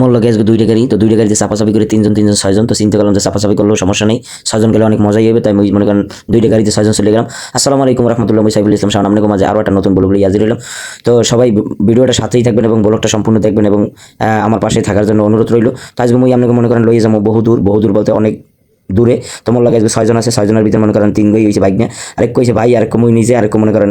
মোল্লা gas দুইটা গাড়ি, তো দুইটা গাড়িতে চাপাচাপি করে তিনজন তিনজন, ছয়জন, তো চিন্তা করলাম যে চাপাচাপি করলেও সমস্যা নেই। ছয়জন গেলে অনেক মজাই হবে, তাই মনে করেন দুইটা গাড়িতে ছয়জন চলে গেলাম। আসসালামু আলাইকুম রহমতুল্লাহ সাইফুল ইসলাম সামনে আপনাদের মাঝে আরও একটা নতুন ব্লগ নিয়ে হাজির হলাম। তো সবাই ভিডিওটা সাথেই থাকবেন এবং ব্লগটা সম্পূর্ণ দেখবেন এবং আমার পাশে থাকার জন্য অনুরোধ রইল। তো আজকে মুই আপনাকে মনে করেন লইয়ে যাব বহু দূর বলতে অনেক দূরে। তো লাগে আজকে ছয়জন আছে ছয়জনের ভিতরে মনে করেন তিন গই হয়েছে বাইক নিয়ে আরেক কইছে ভাই আরেক মুই নিজে আরেক মনে করেন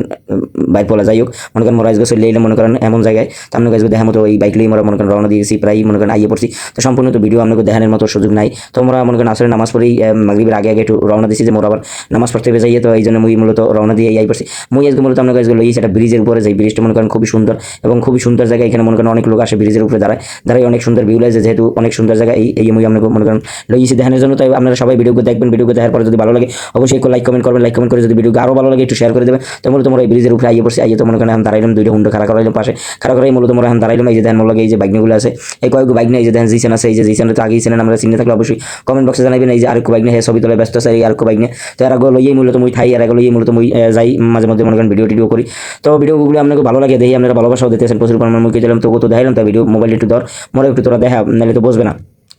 বাইক পলা যাই হোক। মনে করেন মোরা চলে এলাম মনে করেন এমন জায়গায়। তো আপনাকে আজকে দেখা মতো এই বাইক লিয়ে মোরা মনে করেন রওনা দিয়েছি প্রায় মনে করেন আইয়ে পড়ছি। তো সম্পূর্ণ তো ভিডিও আপনাকে দেখানোর মতো সুযোগ নাই। তো আমরা মনে করেন আসলে নামাজ আহ, মাগরিবের আগে আগে একটু রওনা দিয়েছি যে মোরা আবার নামাজ পড়তে যাইয়ে তো এই জন্য মুই মূলত রওনা দিয়ে আই পড়ছি। মুই আজকে মূলত আপনাকে আজকে লইয়েছি একটা ব্রিজের উপরে যে ব্রিজটা মনে করেন খুবই সুন্দর এবং খুবই সুন্দর জায়গা এখানে মনে করেন অনেক লোক আসে ব্রিজের উপরে দাঁড়ায়। দাঁড়ায় অনেক সুন্দর ভিউ লাগে যেহেতু অনেক সুন্দর জায়গা এই এই মুই আপনাকে মনে করেন লইয়েছি। দেখানোর জন্য তাই আপনারা সবাই ভিডিও দেখবেন ভিডিও দেখার পরে যদি ভালো লাগে, অবশ্যই লাইক কমেন্ট করবেন লাইক কমেন্ট করে যদি ভিডিও আরও ভালো লাগে একটু শেয়ার করে দেবেন। তো তোমরা এই ব্রিজের উপরে আইয়ে পড়ছি, আইয়ে তো মনে করেন এখন দাঁড়াইলাম, দুইটা হুন্ডো খাড়া করাইলাম পাশে। খাড়া করাই মূলত তোমরা এখন দাঁড়াইলাম, এই যে দেখেন মনে এই যে বাইকগুলো আছে। এই কয়েক বাইক নিয়ে এই যে দেখেন জিসেন আছে, এই যে জিসেনটা তো আগেই ছিলেন আমরা চিনে থাকলে অবশ্যই কমেন্ট বক্সে জানাবেন এই যে আরেকটু বাইক নিয়ে ছবি তোলা ব্যস্ত আছে, এই আরেকটু বাইক নিয়ে। তো এর আগে লইয়েই মূলত মুই থাই, এর আগে মূলত মুই যাই, মাঝে মধ্যে মনে করেন ভিডিও টিডিও করি। তো ভিডিওগুলো আপনাকে ভালো লাগে দেখি আপনারা ভালোবাসাও দিতেছেন, প্রচুর পরিমাণ মুখে দিলাম তো কত দেখাইলাম, তো ভিডিও মোবাইল একটু ধর মনে একটু তোরা দেখা, নাহলে তো বসবে না।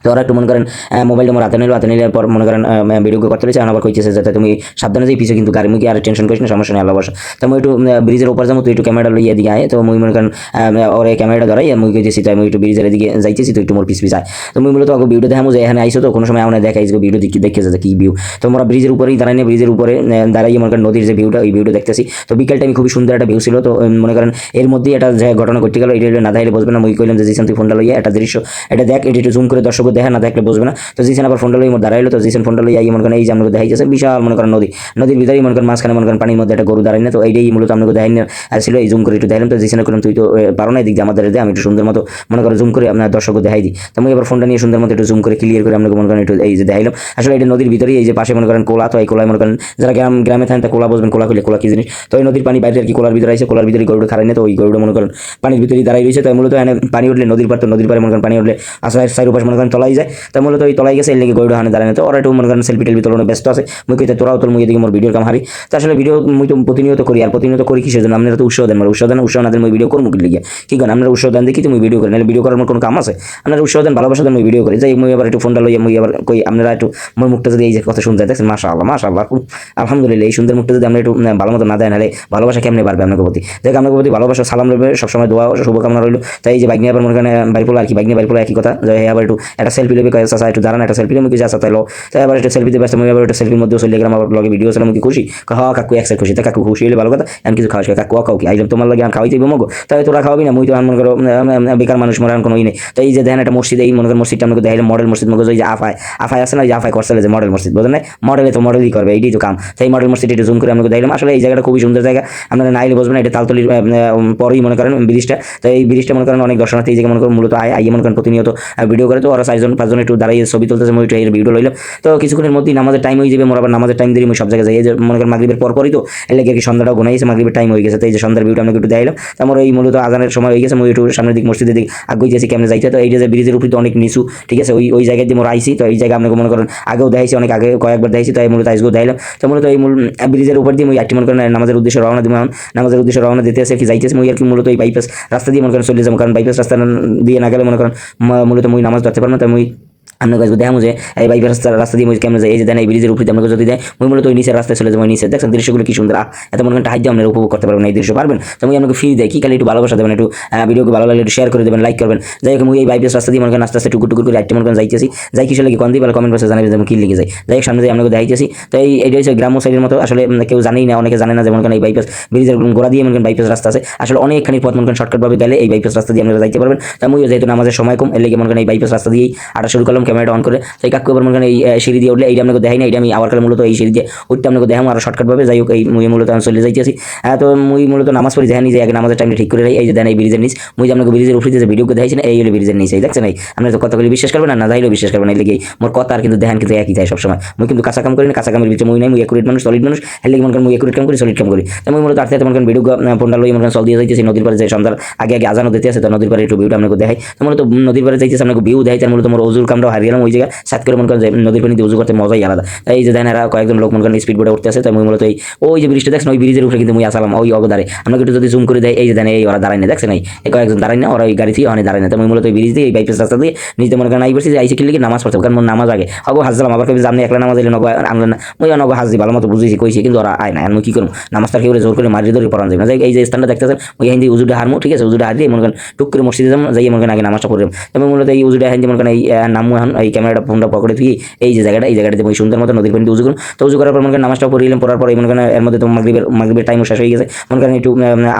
তো ওরা একটু মনে করেন মোবাইলটা আমার হাতে নিল হাতে নিলে পর মনে করেন ভিডিও করতে রয়েছে আবার কইতেছে যাতে তুমি সাবধানে যাই পিছিয়ে কিন্তু গাড়ি মুখে আর টেনশন করিস না সমস্যা নেই আল্লাহ বসা তো আমি একটু ব্রিজের উপর যাব তুই একটু ক্যামেরা লইয়া এদিকে আয়। তো মুই মনে করেন ওর ক্যামেরাটা ধরাই মুই কইতেছি তাই আমি একটু ব্রিজের এদিকে যাইতেছি তো একটু মোর পিস পিস আয়। তো মুই মূলত আগে ভিডিও দেখামো যে এখানে আইসো তো কোনো সময় আমরা দেখাই যে ভিডিও দেখি দেখে যাচ্ছে কি ভিউ তো আমরা ব্রিজের উপরেই দাঁড়াই না ব্রিজের উপরে আহ, দাঁড়াইয়ে মনে করেন নদীর যে ভিউটা ওই ভিউটা দেখতেছি। তো বিকেল টাইমে খুবই সুন্দর একটা ভিউ ছিল। তো মনে করেন এর মধ্যেই একটা ঘটনা ঘটে গেল এটা না দেখাইলে বসবে না। মুই কইলাম যে জিসান তুই ফোনটা লইয়া একটা দৃশ্য এটা দেখ এটা একটু জুম করে দর্শক দেখা না দেখলে বসবে না তো জিসান আবার ফোনটা মোর দাঁড়াইলো তো জিসান ফোনটা লইয়া মনে করেন এই যে আমাকে দেখাইছে বিশাল মনে করেন নদী নদীর ভিতরে মনে করেন মাঝখানে মনে করেন পানির মধ্যে একটা গরু দাঁড়াই না তো এইটাই মূলত আমাকে দেখাই না আসছিল এই জুম করে একটু দেখালাম তো জিসানে করলাম তুই তো পারো না এদিক আমাদের আমি একটু সুন্দর মতো মনে করো জুম করে আপনার দর্শক দেখাই দিই তো আমি এবার ফোনটা নিয়ে সুন্দর মতো একটু জুম করে ক্লিয়ার করে আপনাকে মনে করেন একটু এই যে দেখাইলাম আসলে এটা নদীর ভিতরেই এই যে পাশে মনে করেন কোলা তো এই কোলায় মনে করেন যারা গ্রাম গ্রামে থাকেন তা কোলা বসবেন কোলা খুলে কোলা কি জিনিস তো এই নদীর পানি বাইরে আর কি কোলার ভিতরে আছে কোলার ভিতরে গরুটা খারাই না তো ওই গরুটা মনে করেন পানির ভিতরে দাঁড়াই রয়েছে তাই মূলত এখানে পানি উঠলে নদীর পার তো নদীর পারে মনে করেন পানি উঠলে আসার সাইড উপাস মনে করেন তলাই যায়। তাই মূলত ওই তলাই গেছে এর লেগে হানে দাঁড়ায় না তো ওরা একটু মনে করেন সেলফি টেলফি তোলানো ব্যস্ত আছে। মুই কইতে তোরাও তোর মুই এদিকে মোর ভিডিওর কাম হারি তো আসলে ভিডিও মুই তো প্রতিনিয়ত করি, আর প্রতিনিয়ত করি কিসের জন্য? আপনারা তো উৎসাহ দেন মানে উৎসাহ দেন, উৎসাহ না দেন মুই ভিডিও করব লিগে? কি করেন আপনারা উৎসাহ দেন দেখি তো মুই ভিডিও করি। নাহলে ভিডিও করার আমার কোনো কাম আছে? আপনারা উৎসাহ দেন, ভালোবাসা দেন, মুই ভিডিও করি। যাই মুই আবার একটু ফোনটা লইয়া মুই আবার কই, আপনারা একটু মোর মুখটা যদি এই যে কথা শুনতে দেখছেন? মাশা আল্লাহ মাশা আল্লাহ খুব আলহামদুলিল্লাহ, এই সুন্দর মুখটা যদি আমরা একটু ভালো মতো না দেয় নাহলে ভালোবাসা কেমনে পারবে আপনাকে প্রতি? দেখ আপনাকে প্রতি ভালোবাসা, সালাম রইবে, সবসময় দোয়া, শুভকামনা রইল। তাই এই যে বাইক নিয়ে আবার মনে করেন বাড়ি পোলা আর কি বাইক নিয়ে বাড়ি পোলা একই কথা। যে হ্যাঁ আবার একটু একটা সেলফি লেবে কয়েক চাষা একটু দাঁড়ান, একটা সেলফি কিছু আসা তাইলো তাই আবার একটা সেলফিতে ব্যস্ত মুই আবার একটা সেলফির মধ্যেও চলে গেলাম আবার ব্লগে ভিডিও ছিলাম কি খুশি? হ্যাঁ কাকু, একসাথে খুশি। তা কাকু খুশি হলে ভালো কথা, আমি কিছু খাওয়াস কাকু খাও কি? আইলাম, তোমার লাগে আমি খাওয়াইতে মগো? তাই তোরা খাওয়াবি না, মুই তো আমি মনে করো বেকার মানুষ, মনে কোনো নেই। তো এই যে দেখেন একটা মসজিদ, এই মনে করেন মসজিদটা আমাকে দেখাইলাম মডেল মসজিদ ওই যে আফায়। আফায় আছে না যে আফায় করছে, যে মডেল মসজিদ বোঝেন না মডেলে তো মডেলই করবে, এইটাই তো কাম। তাই মডেল মসজিদ একটু জুম করে আমাকে দেখলাম আসলে এই জায়গাটা খুবই সুন্দর জায়গা। আপনারা নাইলে বসবেন এটা তালতলির পরেই মনে করেন, ব্রিজটা। তো এই ব্রিজটা মনে করেন অনেক দর্শনার্থী এই জায়গায় মনে করেন মূলত আয়, আইয়ে মনে করেন প্রতিনিয়ত ভিডিও করে। তো ওরা চারজন পাঁচজন একটু দাঁড়িয়ে ছবি তুলতেছে মই একটু ভিডিও লইলাম তো কিছুক্ষণের মধ্যেই নামাজের টাইম হয়ে যাবে, মোর আবার নামাজের টাইম দিয়ে মই সব জায়গায় যাই। যে মনে করেন মাগরিবের পর পরই তো, এর লেগে সন্ধ্যাটাও গোনাইছে মাগরিবের টাইম হয়ে গেছে। তো এই যে সন্ধ্যার ভিউটা আমাকে একটু দেখাইলাম। আমার এই মূলত আজানের সময় হয়ে গেছে, মই একটু সামনের দিক মসজিদের দিক আগে যাচ্ছি কেমন যাইতে তো এই যে ব্রিজের উপরে তো অনেক নিচু, ঠিক আছে? ওই ওই জায়গায় দিয়ে মোর আইসি তো এই জায়গায় আপনাকে মনে করেন আগেও দেখাইছি, অনেক আগে কয়েকবার দেখাইছি, তো এই মূলত আইসগো দেখাইলাম। তো মূলত এই মূল ব্রিজের উপর দিয়ে মই একটি মনে করেন নামাজের উদ্দেশ্যে রওনা এখন। নামাজের উদ্দেশ্যে রওনা দিতে আছে, কি যাইতেছে, মই আর কি মূলত এই বাইপাস রাস্তা দিয়ে মনে করেন চলে যাব। কারণ বাইপাস রাস্তা দিয়ে না গেলে মনে করেন মূলত মই নামাজ ধরতে পারব না। তাই মই আপনার কাছে দেখামো যে, এই বাইক রাস্তা রাস্তা দিয়ে মুই কেমন যায় এই যে দেন, এই ব্রিজের উপরে আপনাকে যদি দেয় মুই মূলত ওই নিচের রাস্তায় চলে যাব নিচে দেখছেন দৃশ্যগুলো কি সুন্দর? এত মনে করেন হাইতে আপনারা উপভোগ করতে পারবেন এই দৃশ্য, পারবেন? তো মুই আপনাকে ফ্রি দেয় কি খালি একটু ভালোবাসা দেবেন, একটু ভিডিওকে ভালো লাগলে একটু শেয়ার করে দেবেন লাইক করবেন। যাই হোক, মুই এই বাইপাস রাস্তা দিয়ে মনে করেন আস্তে আস্তে টুকুর টুকুর করে একটা মনে করেন যাইতেছি। যাই কিছু লাগে কন দিই কমেন্ট বক্সে জানাবেন যেমন কি লিখে যায়। যাই হোক, সামনে যাই, আপনাকে দেখাইতেছি। তো এই এটা হচ্ছে গ্রাম্য সাইডের মতো, আসলে কেউ জানেই না, অনেকে জানে না যে মনে এই বাইপাস ব্রিজের গোড়া দিয়ে মনে বাইপাস রাস্তা আছে। আসলে অনেকখানি পথ মনে করেন শর্টকাট ভাবে গেলে এই বাইপাস রাস্তা দিয়ে আপনারা যাইতে পারবেন। তা মুইও যেহেতু নামাজের সময় কম, এর লেগে মনে করেন এই বাইপাস রাস্তা দিয়েই আটা শুরু করলাম। ক্যামেরাটা অন করে তাই কাকু এবার মনে এই সিঁড়ি দিয়ে উঠলে এইটা আপনাকে দেখাই না এটা আমি আবার কালে মূলত এই সিঁড়ি দিয়ে উঠতে আপনাকে দেখাম আর শর্টকাট ভাবে যাই হোক, এই মুই মূলত আমি চলে যাইতেছি। তো মুই মূলত নামাজ পড়ি, দেখেন যে আগে নামাজের টাইমটা ঠিক করে রাখি, এই যে দেন এই ব্রিজের নিচ। মুই আপনাকে ব্রিজের উপরে যে ভিডিও দেখাইছি না, এই হলো ব্রিজের নিচে দেখছেন এই? আপনি তো কথাগুলি বিশ্বাস করবেন না না যাইলেও বিশ্বাস করবেন এই লেগে মোর কথা আর কিন্তু দেখেন কিন্তু একই যায় সবসময়। মুই কিন্তু কাঁচা কাম করি না, কাঁচা কামের ভিতরে মুই নাই, মুই একুরেট মানুষ সলিড মানুষ লেগে মনে করেন মুই একুরেট কাম করি সলিড কাম করি। তো মুই মূলত আর্থিক মনে করেন ভিডিও ফোনটা লই মনে করেন দিয়ে যাইতেছি, নদীর পারে যে সন্ধ্যার আগে আগে আজানো দিতে আছে, তো নদীর পারে একটু ভিউটা আপনাকে দেখাই। তো মূলত নদীর পারে যাইতেছে, আপনাকে ভিউ দেখাই তার মূলত মোর ওজুর কামটাও গেলাম, ওই জায়গায় সাত করে মনে করেন নদীর পানিতে উজু করতে মজাই আলাদা। তাই এই যে দেখেন এরা কয়েকজন লোক মনে করেন স্পিড বোর্ডে উঠতে আছে তাই মূলত এই ওই যে ব্রিজটা দেখছেন ওই ব্রিজের উপরে কিন্তু মুই আসালাম, ওই অবদারে আমরা একটু যদি জুম করে দেয় এই যে দেন এই ওরা দাঁড়ায় না দেখছেন এই? কয়েকজন দাঁড়ায় না ওরা ওই গাড়ি থেকে অনেক দাঁড়ায় না তাই মূলত ওই ব্রিজ দিয়ে, এই বাইপাস রাস্তা দিয়ে নিজে মনে করেন আই যে আইসি কি নামাজ পড়তে কারণ মোর নামাজ আগে। অগো হাজলাম আবার কবি জামনি একলা নামাজ এলে নগো আনলেন না মুই নগো হাজি ভালো মতো বুঝেছি কইছি, কিন্তু ওরা আয় না আমি কি করব? নামাজটা কেউ জোর করে মারি ধরে পড়ানো যাবে না। এই যে স্থানটা দেখতেছেন ওই হিন্দি উজুটা হারমো, ঠিক আছে? উজুটা হারিয়ে মনে করেন টুক করে মসজিদে যাই মনে করেন আগে নামাজটা পড়লাম এবং মূলত এই উজুটা হিন্দি মনে করেন এই নামো এখন এই ক্যামেরাটা ফোনটা পকেটে দিয়ে এই যে জায়গাটা, এই জায়গাটাতে ওই সুন্দর মতো নদীর পানিতে উজু করুন। তো উজু করার পর মনে করেন নামাজটা পড়িলাম পড়ার পর এই মনে করেন, এর মধ্যে তো মাগরিবের মাগরিবের টাইমও শেষ হয়ে গেছে। মনে করেন একটু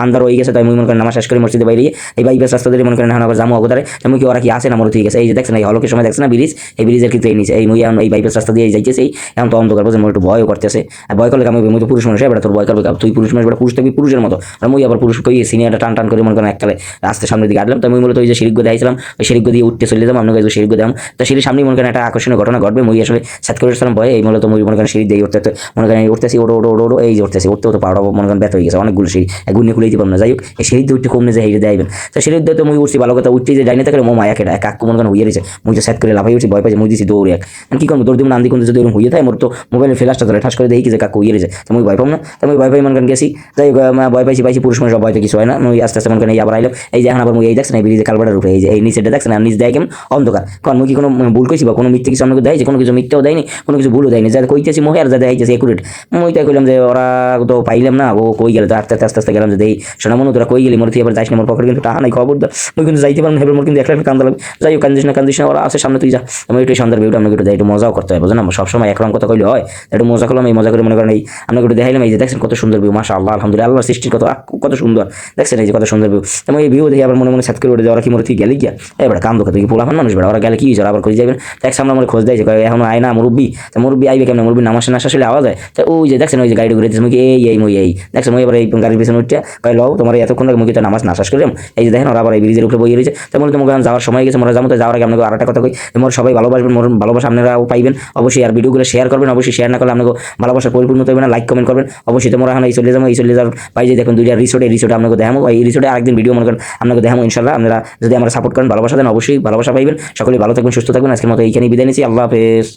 আন্দার হয়ে গেছে তাই মুই মনে করেন নামাজ শেষ করে মসজিদে বাইরে এই বাইপাস রাস্তা ধরে মনে করেন এখন আবার জামু অবতারে। তেমন কি ওরা কি আসে না মনে ঠিক আছে এই যে দেখছেন, এই হলকের সময় দেখছেন না ব্রিজ? এই ব্রিজের কিন্তু এই নিচে, এই মুই এই বাইপাস রাস্তা দিয়ে যাইতেছে এই। এখন তো অন্ধকার মোর একটু ভয়ও করতেছে। আর ভয় করলে আমি মুই তো পুরুষ মানুষ এবার তোর ভয় করবে তুই পুরুষ মানুষ পুরুষ থাকবি পুরুষের মতো। আর মুই আবার পুরুষ কই সিনিয়রটা টান টান করে মনে করেন এককালে রাস্তার সামনের দিকে আটলাম তো আমি মূলত ওই যে সিঁড়িগো দেখাইছিলাম ওই সিঁড়িগো দিয়ে উঠতে চলে যাব আপনাকে সিঁড়িগো দাম তো সিঁড়ির সামনে মনে করেন একটা আকর্ষণীয় ঘটনা ঘটবে। মুই আসলে সাত করে সালাম ভয় এই মূলত মুই মনে করেন সিঁড়ি দিয়ে উঠতে মনে করেন উঠতেছি ওটো ওটো ওটো এই উঠতেছি। উঠতে উঠতে পাওয়া মনে করেন ব্যথ হয়ে গেছে অনেকগুলো সিঁড়ি। গুণে খুলে দিতে পারব না। যাই হোক এই সিঁড়ি দিয়ে উঠতে কমনে যে হেঁটে দেবেন তো সিঁড়ি দিয়ে তো মুই উঠছি ভালো কথা উঠতে যে ডাইনে থাকে মো মায়া কেটে কাকু মনে করেন হইয়ে রয়েছে মুই তো সেট করে লাফাই উঠছি ভয় পাইছে মুই দিছি দৌড়ে এক। কি করব? দৌড় দিব নান্দি কিন্তু যদি এরকম হইয়ে থাকে মোর তো মোবাইলের ফ্ল্যাশটা ধরে ঠাস করে দেখি যে কাকু হইয়ে রয়েছে তো মুই ভয় পাবো না তো মুই ভয় পাই মনে করেন গেছি। যাই আহ, ভয় পাইছি পাইছি পুরুষ মানুষ ভয় তো কিছু হয় না। মুই আস্তে আস্তে মনে করেন এই আবার আইলাম। এই যে এখন আবার মুই এই দেখছেন এই ব্রিজে কালবাটার উপরে এই যে এই নিচেটা দেখছেন আর নিচ দেয় কেমন অন্ধকার। কারণ মুই কি কোনো ভুল কইছি বা কোনো মিথ্যে কিছু আমাকে দেয় কোনো কিছু মিথ্যাও দেয়নি, কোনো কিছু ভুলও দেয়নি। যা কইতেছি মোহে আর যা দেখাইতেছি একুরেট মুই তাই কইলাম যে ওরা তো পাইলাম না, ও কই গেল আস্তে আস্তে আস্তে গেলাম যে দেই শোনা মনে, তোরা কই গেলি? মোর তুই এবার যাইস না, মোর পকেটে কিন্তু টাকা নাই, খবর দা। কিন্তু যাইতে পারলাম হেবার মোর কিন্তু একটা কান্দা লাগবে। যাই হোক, কান্দিস না কান্দিস না, ওরা আছে, সামনে তুই যা। আমি একটু সন্ধ্যার ভিউটা, আমাকে একটু দেয় একটু মজাও করতে হয় বুঝলেন না? সবসময় একরকম কথা কইলে হয় একটু মজা করলাম, এই মজা করে মনে করেন এই আপনাকে একটু দেখাইলাম এই যে, দেখছেন কত সুন্দর ভিউ মাসা আল্লাহ আলহামদুলিল্লাহ আল্লাহ সৃষ্টির কত কত সুন্দর। দেখছেন এই যে কত সুন্দর ভিউ এবং এই ভিউ দেখে আবার মনে মনে সাত করে উঠে ওরা কি মরে, তুই গেলি গিয়া? এবার কান্দো তুই কি পোলাফান মানুষ বেড়া ওরা গেলে কি ওরা আবার খোঁজ যাবেন দেখ সামনে আমার খোঁজ দেয় এখন আয় না, মুরব্বী। তো মুরব্বী আইবে কেমন? মুরব্বী নামাসে না, আসলে আওয়াজ হয়। তো ওই যে, দেখছেন, ওই যে গাড়ি ঘুরে দিচ্ছে মুখে এই এই মই এই। দেখছেন মই এবার এই গাড়ির পিছনে উঠছে। কয়, লও, তোমার এতক্ষণ মুখে তো নামাজ না করলাম এই যে দেখেন, ওরা আবার এই ব্রিজের উপরে বইয়ে রয়েছে। তো মনে তোমাকে যাওয়ার সময় গেছে মোরা যাব, তো যাওয়ার আগে আপনাকে আর একটা কথা কই মোর সবাই ভালোবাসবেন, মোর ভালোবাসা আপনারাও পাইবেন। অবশ্যই আর ভিডিওগুলো শেয়ার করবেন, অবশ্যই শেয়ার না করলে আপনাকে ভালোবাসা পরিপূর্ণ হবে না লাইক কমেন্ট করবেন। অবশ্যই তোমরা এখন এই চলে যাব, এই চলে যাওয়ার পাই যে দেখুন, দুইটা রিসোর্টে রিসোর্টে আপনাকে দেখাবো, এই রিসোর্টে আরেকদিন ভিডিও মনে করেন, আপনাকে দেখাবো, ইনশাল্লাহ। আপনারা যদি আমরা সাপোর্ট করেন, ভালোবাসা দেন, অবশ্যই ভালোবাসা পাইবেন। সকলে ভালো থাকবেন, সুস্থ থাকবেন আজকের মতো এইখানেই বিদায় নিচ্ছি। আল্লাহ হাফেজ।